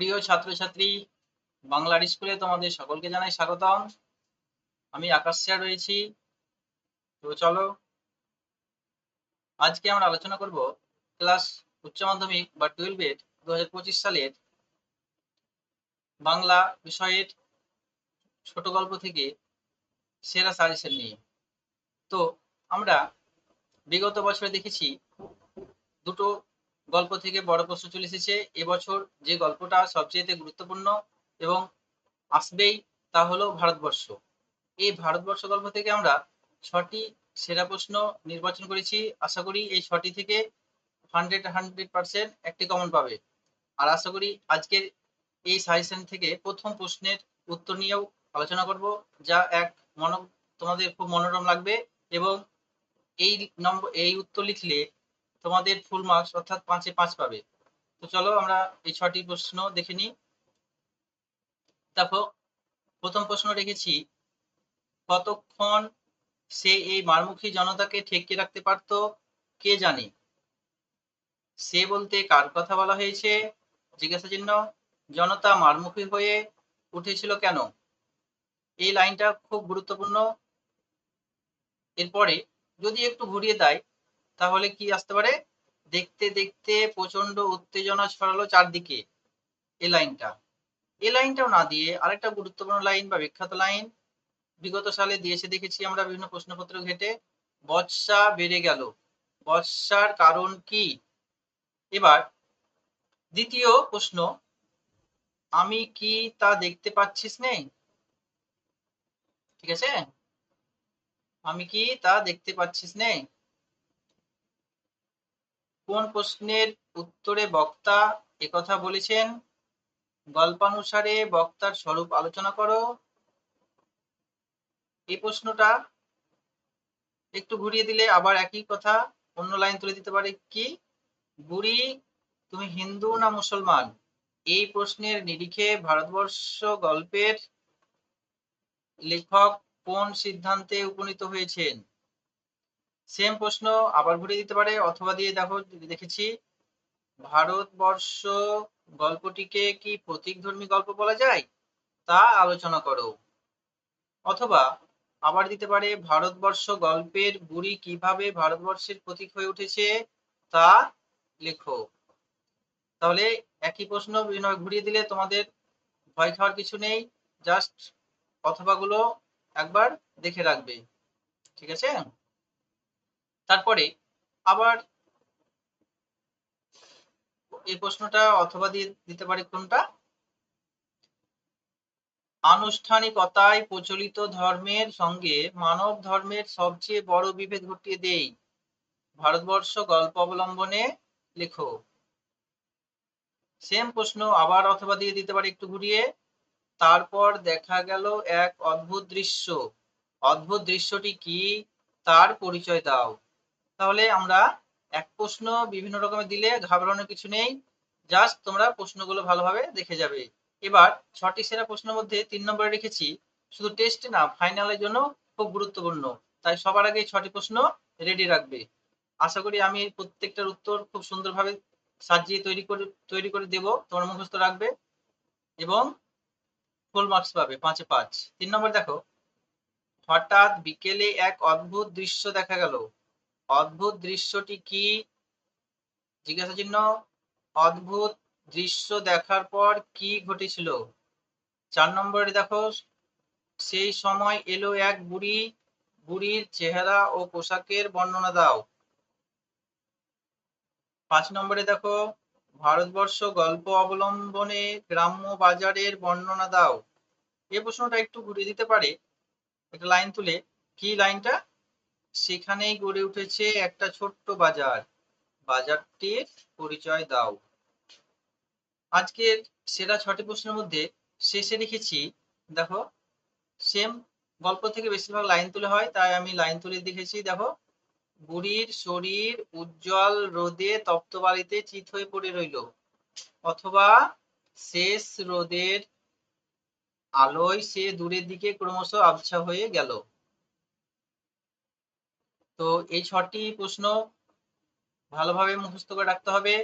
প্রিয় ছাত্রছাত্রী, বাংলার স্কুলে তোমাদের সকলকে জানাই স্বাগতম। আমি আকাশ স্যার রয়েছি। তো চলো, আজকে আমরা আলোচনা করব ক্লাস উচ্চ মাধ্যমিক বা টুয়েলভের দু হাজার পঁচিশ সালের বাংলা বিষয়ের ছোট গল্প থেকে সেরা সাজেশন নিয়ে। তো আমরা বিগত বছরে দেখেছি দুটো গল্প থেকে বড় প্রশ্ন চলে এসেছে, এবছর যে গল্পটা সবচেয়ে গুরুত্বপূর্ণ এবং আসবেই তা হলো ভারতবর্ষ। এই ভারতবর্ষ গল্প থেকে আমরা ছটি সেরা প্রশ্ন নির্বাচন করেছি। আশা করি এই ছটি থেকে হান্ড্রেড হান্ড্রেড পার্সেন্ট একটি কমন পাবে। আর আশা করি আজকের এই সাজেশন থেকে প্রথম প্রশ্নের উত্তর নিয়েও আলোচনা করব, যা এক মন, তোমাদের খুব মনোরম লাগবে এবং এই নম্বর এই উত্তর লিখলে তোমাদের ফুল মার্কস অর্থাৎ পাঁচে পাঁচ পাবে। তো চলো আমরা এই ছটি প্রশ্ন দেখে নিই। দেখো, প্রথম প্রশ্ন রেখেছি, কতক্ষণ সে এই মারমুখী জনতাকে ঠেকিয়ে রাখতে পারত, কে জানে? সে বলতে কার কথা বলা হয়েছে? জিজ্ঞাসা চিহ্ন, জনতা মারমুখী হয়ে উঠেছিল কেন? এই লাইনটা খুব গুরুত্বপূর্ণ। এরপরে যদি একটু ঘুরিয়ে দেয় তাহলে কি আসতে পারে? দেখতে দেখতে প্রচণ্ড উত্তেজনা ছড়ালো চারদিকে। এই লাইনটা। এই লাইনটাও না দিয়ে আরেকটা গুরুত্বপূর্ণ লাইন বা বিখ্যাত লাইন। বিগত সালে দিয়েছে দেখেছি আমরা বিভিন্ন প্রশ্নপত্র ঘেটে, বর্ষা বেড়ে গেল। বর্ষার কারণ কি? এবার দ্বিতীয় প্রশ্ন, আমি কি তা দেখতে পাচ্ছিস নেই ঠিক আছে? আমি কি তা দেখতে পাচ্ছিস নেই কোন প্রশ্নের উত্তরে বক্তা একথা বলেছেন? গল্পানুসারে বক্তার স্বরূপ আলোচনা করো। এই প্রশ্নটা একটু ঘুরিয়ে দিলে আবার একই কথা, অন্য লাইন তুলে দিতে পারে কি? বুড়ি, তুমি হিন্দু না মুসলমান? এই প্রশ্নের নিরিখে ভারতবর্ষ গল্পের লেখক কোন সিদ্ধান্তে উপনীত হয়েছেন? সেম প্রশ্ন, আবার ঘুরিয়ে দিতে পারে, অথবা দিয়ে দেখো দেখেছি, ভারতবর্ষ গল্পটিকে কি প্রতীকধর্মী গল্প বলা যায়? তা আলোচনা করো। অথবা আবার দিতে পারে, ভারতবর্ষ গল্পের বুড়ি কীভাবে ভারতবর্ষের প্রতীক হয়ে উঠেছে, তা লেখো। তাহলে একই প্রশ্ন ঘুরিয়ে দিলে তোমাদের ভয় খাওয়ার কিছু নেই জাস্ট অথবাগুলো একবার দেখে রাখবে। ঠিক আছে? তারপরে আবার এই প্রশ্নটা অথবা দিয়ে দিতে পারি কোনটা? আনুষ্ঠানিকতায় প্রচলিত ধর্মের সঙ্গে মানব ধর্মের সবচেয়ে বড় বিভেদ ঘটিয়ে দেই। ভারতবর্ষ গল্প অবলম্বনে লেখো। সেম প্রশ্ন আবার অথবা দিয়ে দিতে পারি একটু ঘুরিয়ে। তারপর দেখা গেল এক অদ্ভুত দৃশ্য। অদ্ভুত দৃশ্যটি কি? তার পরিচয় দাও। তাহলে আমরা এক প্রশ্ন বিভিন্ন রকমের দিলে ঘাবড়ানোর কিছু নেই। জাস্ট তোমরা প্রশ্নগুলো ভালোভাবে দেখে যাবে। এবার ছটি সেরা প্রশ্নের মধ্যে তিন নম্বরে রেখেছি। শুধু টেস্ট না ফাইনালের জন্য খুব গুরুত্বপূর্ণ। তাই সবার আগে ছটি প্রশ্ন রেডি রাখবে। আশা করি আমি প্রত্যেকটার উত্তর খুব সুন্দরভাবে সাজিয়ে তৈরি করে তৈরি করে দেব। তোমার মুখস্থ রাখবে এবং ফুল মার্কস পাবে, পাঁচে পাঁচ। তিন নম্বর দেখো, হঠাৎ বিকেলে এক অদ্ভুত দৃশ্য দেখা গেল। অদ্ভুত দৃশ্যটি কি? জিজ্ঞাসা চিহ্ন অদ্ভুত দৃশ্য দেখার পর কি ঘটেছিল? চার নম্বরে দেখো, সেই সময় এলো এক বুড়ি, বুড়ির চেহারা ও পোশাকের বর্ণনা দাও। পাঁচ নম্বরে দেখো, ভারতবর্ষ গল্প অবলম্বনে গ্রাম্য বাজারের বর্ণনা দাও। এই প্রশ্নটা একটু ঘুরিয়ে দিতে পারে? একটা লাইন তুলে। কি লাইনটা? সেখানেই গড়ে উঠেছে একটা ছোট্ট বাজার। বাজারটির পরিচয় দাও। আজকের সেরা ছটি প্রশ্নের মধ্যে শেষে লিখেছি দেখো সেম গল্প থেকে বেশিরভাগ লাইন তুলে হয়, তাই আমি লাইন তুলে দেখেছি, দেখো, বুড়ির শরীর উজ্জ্বল রোদে তপ্ত বাড়িতে চিত হয়ে পড়ে রইল, অথবা শেষ রোদের আলোয় সে দূরের দিকে ক্রমশ আবছা হয়ে গেল। তো এই ছটি প্রশ্ন ভালোভাবে মুখস্থ করে রাখতে হবে।